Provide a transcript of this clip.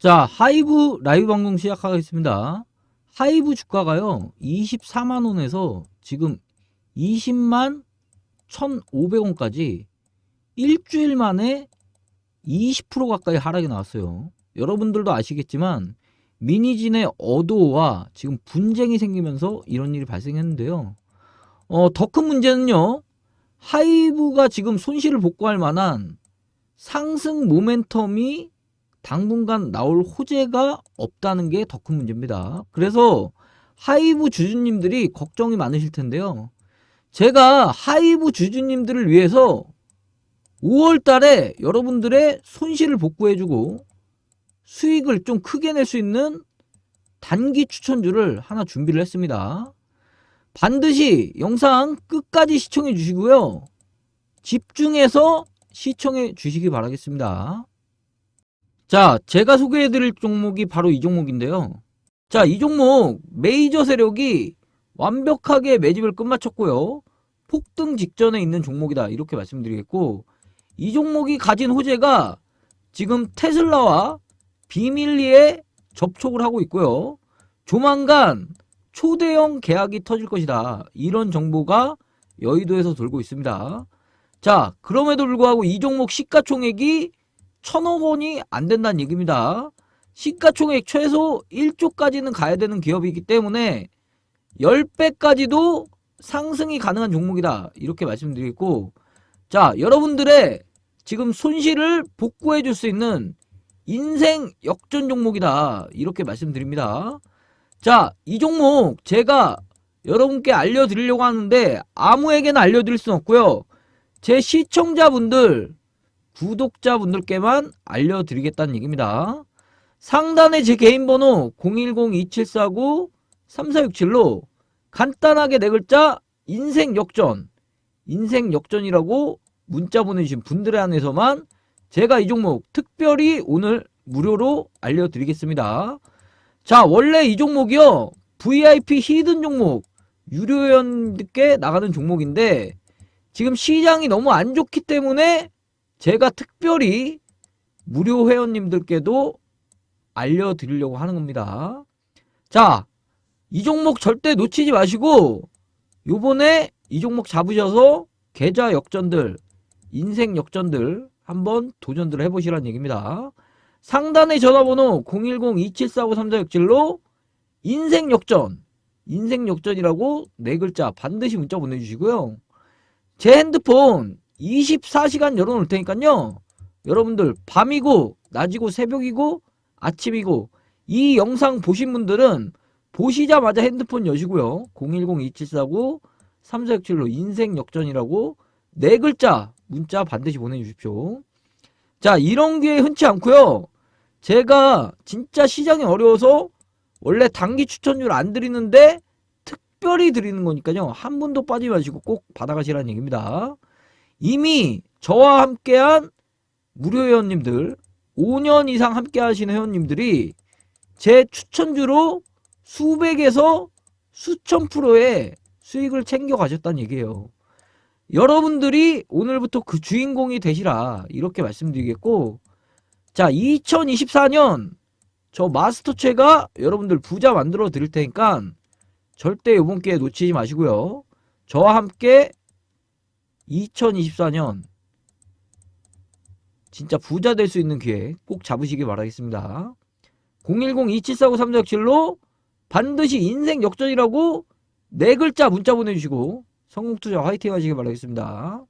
자, 하이브 라이브 방송 시작하겠습니다. 하이브 주가가요, 24만 원에서 지금 20만 1,500원까지 일주일 만에 20% 가까이 하락이 나왔어요. 여러분들도 아시겠지만 미니진의 어도와 지금 분쟁이 생기면서 이런 일이 발생했는데요. 어, 더 큰 문제는요. 하이브가 지금 손실을 복구할 만한 상승 모멘텀이 당분간 나올 호재가 없다는 게 더 큰 문제입니다. 그래서 하이브 주주님들이 걱정이 많으실 텐데요. 제가 하이브 주주님들을 위해서 5월 달에 여러분들의 손실을 복구해주고 수익을 좀 크게 낼 수 있는 단기 추천주를 하나 준비를 했습니다. 반드시 영상 끝까지 시청해 주시고요. 집중해서 시청해 주시기 바라겠습니다. 자, 제가 소개해 드릴 종목이 바로 이 종목인데요. 자, 이 종목 메이저 세력이 완벽하게 매집을 끝마쳤고요. 폭등 직전에 있는 종목이다. 이렇게 말씀드리겠고, 이 종목이 가진 호재가 지금 테슬라와 비밀리에 접촉을 하고 있고요. 조만간 초대형 계약이 터질 것이다. 이런 정보가 여의도에서 돌고 있습니다. 자, 그럼에도 불구하고 이 종목 시가총액이 천억 원이 안 된다는 얘기입니다. 시가총액 최소 1조까지는 가야 되는 기업이기 때문에 10배까지도 상승이 가능한 종목이다. 이렇게 말씀드리겠고, 자, 여러분들의 지금 손실을 복구해 줄 수 있는 인생 역전 종목이다. 이렇게 말씀드립니다. 자, 이 종목 제가 여러분께 알려드리려고 하는데 아무에게나 알려드릴 수는 없고요. 제 시청자분들, 구독자분들께만 알려드리겠다는 얘기입니다. 상단에 제 개인 번호 010-2749-3467로 간단하게 네 글자 인생 역전, 인생 역전이라고 문자 보내주신 분들에 한해서만 제가 이 종목 특별히 오늘 무료로 알려드리겠습니다. 자, 원래 이 종목이요. VIP 히든 종목, 유료 회원들께 나가는 종목인데, 지금 시장이 너무 안 좋기 때문에 제가 특별히 무료 회원님들께도 알려드리려고 하는 겁니다. 자, 이 종목 절대 놓치지 마시고, 요번에 이 종목 잡으셔서 계좌 역전들, 인생 역전들 한번 도전들 해보시라는 얘기입니다. 상단의 전화번호 010-2745-3467로 인생 역전, 인생 역전이라고 네 글자 반드시 문자 보내주시고요. 제 핸드폰 24시간 열어놓을 테니까요. 여러분들 밤이고 낮이고 새벽이고 아침이고 이 영상 보신 분들은 보시자마자 핸드폰 여시고요. 010-2749-3467로 인생 역전이라고 네 글자 문자 반드시 보내주십시오. 자, 이런 기회 흔치 않고요. 제가 진짜 시장이 어려워서 원래 단기 추천율 안 드리는데 특별히 드리는 거니까요. 한 분도 빠지지 마시고 꼭 받아가시라는 얘기입니다. 이미 저와 함께한 무료 회원님들 5년 이상 함께 하시는 회원님들이 제 추천주로 수백에서 수천 프로의 수익을 챙겨 가셨다는 얘기예요. 여러분들이 오늘부터 그 주인공이 되시라 이렇게 말씀드리겠고 자 2024년 저 마스터체가 여러분들 부자 만들어 드릴 테니까 절대 이번 기회 놓치지 마시고요 저와 함께 2024년 진짜 부자 될 수 있는 기회 꼭 잡으시기 바라겠습니다 010-2749-3467로 반드시 인생 역전이라고 네 글자 문자 보내주시고 성공투자 화이팅 하시기 바라겠습니다.